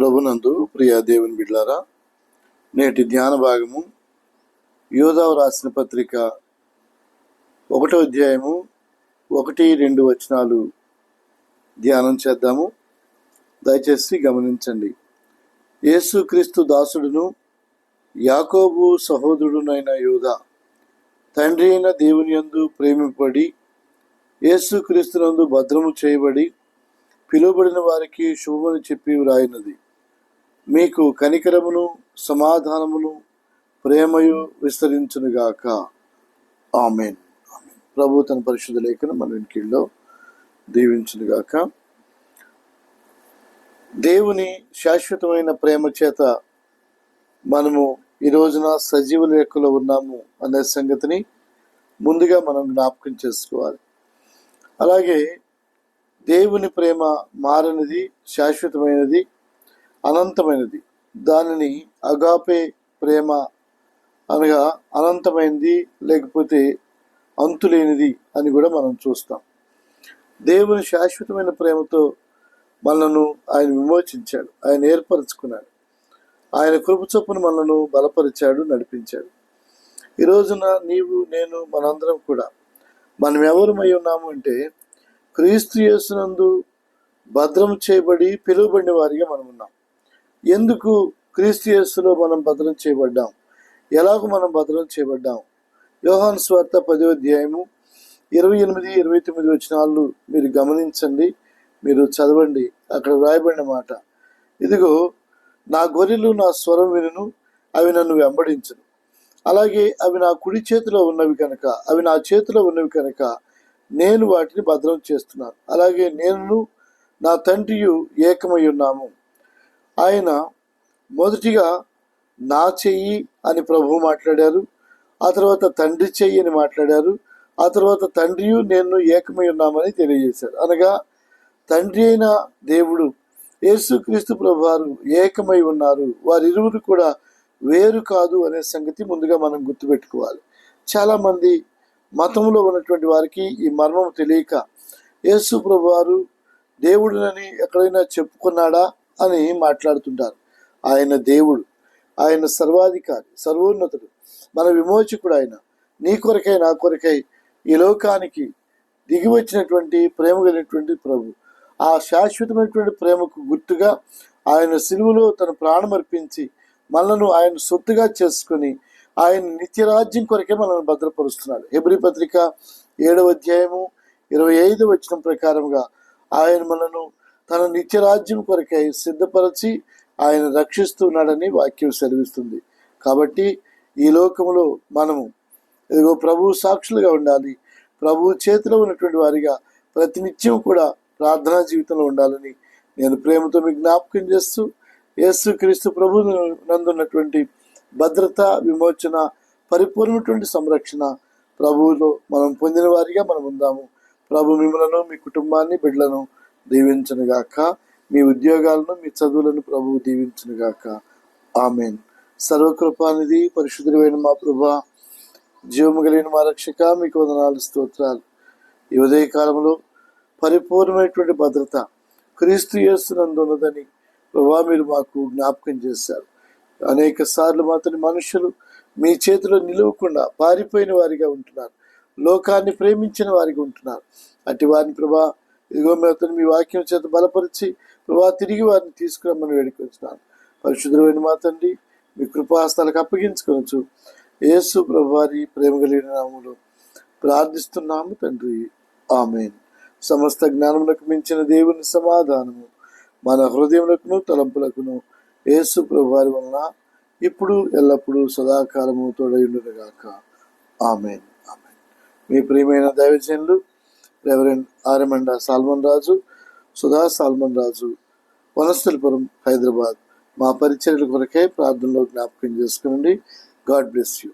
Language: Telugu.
ప్రభునందు ప్రియా దేవుని బిడ్లారా నేటి ధ్యాన భాగము యోధావు రాసిన పత్రిక ఒకటో అధ్యాయము ఒకటి రెండు వచనాలు ధ్యానం చేద్దాము. దయచేసి గమనించండి. యేసుక్రీస్తు దాసుడును యాకోబు సహోదరుడునైన యోధ తండ్రి అయిన దేవుని యందు ప్రేమిపడి యేసుక్రీస్తునందు భద్రము చేయబడి పిలువబడిన వారికి శుభమని చెప్పి వ్రాయినది. మీకు కనికరమును సమాధానమును ప్రేమయు విస్తరించునుగాక. ఆమెన్. ఆమెన్. ప్రభు తన పరిశుద్ధ లేఖను మన వెనుకల్లో దీవించునుగాక. దేవుని శాశ్వతమైన ప్రేమ చేత మనము ఈ రోజున సజీవ లెక్కలో ఉన్నాము అనే సంగతిని ముందుగా మనం జ్ఞాపకం చేసుకోవాలి. అలాగే దేవుని ప్రేమ మారనిది శాశ్వతమైనది అనంతమైనది. దానిని అగాపే ప్రేమ అనగా అనంతమైనది లేకపోతే అంతులేనిది అని కూడా మనం చూస్తాం. దేవుని శాశ్వతమైన ప్రేమతో మనను ఆయన విమోచించాడు. ఆయన ఏర్పరచుకున్నాడు. ఆయన కృప చొప్పున మనను బలపరిచాడు నడిపించాడు. ఈ రోజున నీవు నేను మనందరం కూడా మనం ఎవరమై ఉన్నాము అంటే క్రీస్తు యేసునందు భద్రం చేయబడి పిలువబడిన వారిగా మనం ఉన్నాం. ఎందుకు క్రీస్తు మనం భద్రం చేయబడ్డాం? ఎలాగో మనం భద్రం చేయబడ్డాం? యోహాన్ స్వార్థ పదో అధ్యాయము ఇరవై ఎనిమిది ఇరవై తొమ్మిది వచనాలు మీరు గమనించండి మీరు చదవండి. అక్కడ వ్రాయబడిన మాట ఇదిగో నా గొర్రెలు నా స్వరం వినును అవి నన్ను వెంబడించును. అలాగే అవి నా కుడి చేతిలో ఉన్నవి కనుక అవి నా చేతిలో ఉన్నవి కనుక నేను వాటిని భద్రం చేస్తున్నాను. అలాగే నేను నా తండ్రియు ఏకమై ఉన్నాము. ఆయన మొదటిగా నా చెయ్యి అని ప్రభువు మాట్లాడారు ఆ తర్వాత తండ్రి చెయ్యి అని మాట్లాడారు ఆ తర్వాత తండ్రియు నేను ఏకమై ఉన్నామని తెలియజేశారు అనగా తండ్రి అయిన దేవుడు యేసుక్రీస్తు ప్రభు వారు ఏకమై ఉన్నారు. వారిరువురు కూడా వేరు కాదు అనే సంగతి ముందుగా మనం గుర్తుపెట్టుకోవాలి. చాలామంది మతంలో ఉన్నటువంటి వారికి ఈ మర్మం తెలియక యేసు ప్రభు వారు దేవుడినని ఎక్కడైనా చెప్పుకున్నాడా? అని మాట్లాడుతుంటారు. ఆయన దేవుడు ఆయన సర్వాధికారి సర్వోన్నతుడు మన విమోచకుడు ఆయన. నీ కొరకై నా కొరకై ఈ లోకానికి దిగి వచ్చినటువంటి ప్రేమ కలిగినటువంటి ప్రభు. ఆ శాశ్వతమైనటువంటి ప్రేమకు గుర్తుగా ఆయన సిలువలో తన ప్రాణం అర్పించి మనను ఆయన సొత్తుగా చేసుకుని ఆయన నిత్యరాజ్యం కొరకే మనల్ని భద్రపరుస్తున్నాడు. హెబ్రి పత్రిక ఏడవ అధ్యాయము ఇరవై ఐదు వచ్చిన ప్రకారంగా ఆయన మనను తన నిత్యరాజ్యం కొరకై సిద్ధపరచి ఆయన రక్షిస్తున్నాడని వాక్యం సెలవిస్తుంది. కాబట్టి ఈ లోకంలో మనము ఇదిగో ప్రభు సాక్షులుగా ఉండాలి. ప్రభు చేతిలో ఉన్నటువంటి వారిగా ప్రతినిత్యం కూడా ప్రార్థనా జీవితంలో ఉండాలని నేను ప్రేమతో మీకు జ్ఞాపకం చేస్తూ యేసు క్రీస్తు ప్రభు నందున్నటువంటి భద్రత విమోచన పరిపూర్ణటువంటి సంరక్షణ ప్రభువులో మనం పొందిన వారిగా మనం ఉందాము. ప్రభు మిమ్మలను మీ కుటుంబాన్ని బిడ్డలను దీవించనుగాక. మీ ఉద్యోగాలను మీ చదువులను ప్రభువు దీవించనుగాక. ఆమెన్. సర్వకృపానిధి పరిశుద్ధుడైన మా ప్రభా జీవము కలిగిన మా రక్షక మీకు వందనాలు స్తోత్రాలు. ఈ ఉదయ కాలంలో పరిపూర్ణమైనటువంటి భద్రత క్రీస్తు యేసునందు ఉన్నదని ప్రభా మీరు మాకు జ్ఞాపకం చేశారు. అనేక సార్లు మాత్రమే మనుషులు మీ చేతిలో నిలవకుండా పారిపోయిన వారిగా ఉంటున్నారు. లోకాన్ని ప్రేమించిన వారిగా ఉంటున్నారు. అటు వారిని ప్రభా ఇదిగో మేము మీ వాక్యం చేత బలపరిచి ప్రభా తిరిగి వారిని తీసుకురమ్మని వేడుకొచ్చున్నాను పరిశుద్ధమైన మా తండ్రి మీ కృపాహస్తాలకు అప్పగించుకోవచ్చు యేసు ప్రభువారి ప్రేమ కలిగిన నామములో ప్రార్థిస్తున్నాము తండ్రి. ఆమెన్. సమస్త జ్ఞానములకు మించిన దేవుని సమాధానము మన హృదయములకును తలంపులకును యేసు ప్రభువారి వలన ఇప్పుడు ఎల్లప్పుడూ సదాకాలము తోడయుండుగాక ఆమెన్. ఆమెన్. మీ ప్రియమైన దైవజనులు reverend Aramanda Solomon Raju Sudha Solomon Raju Vanasthalipuram Hyderabad మా పరిచర్యల కొరకే ప్రార్థనలో జ్ఞాపకం చేసుకోండి గాడ్ బ్లెస్ యూ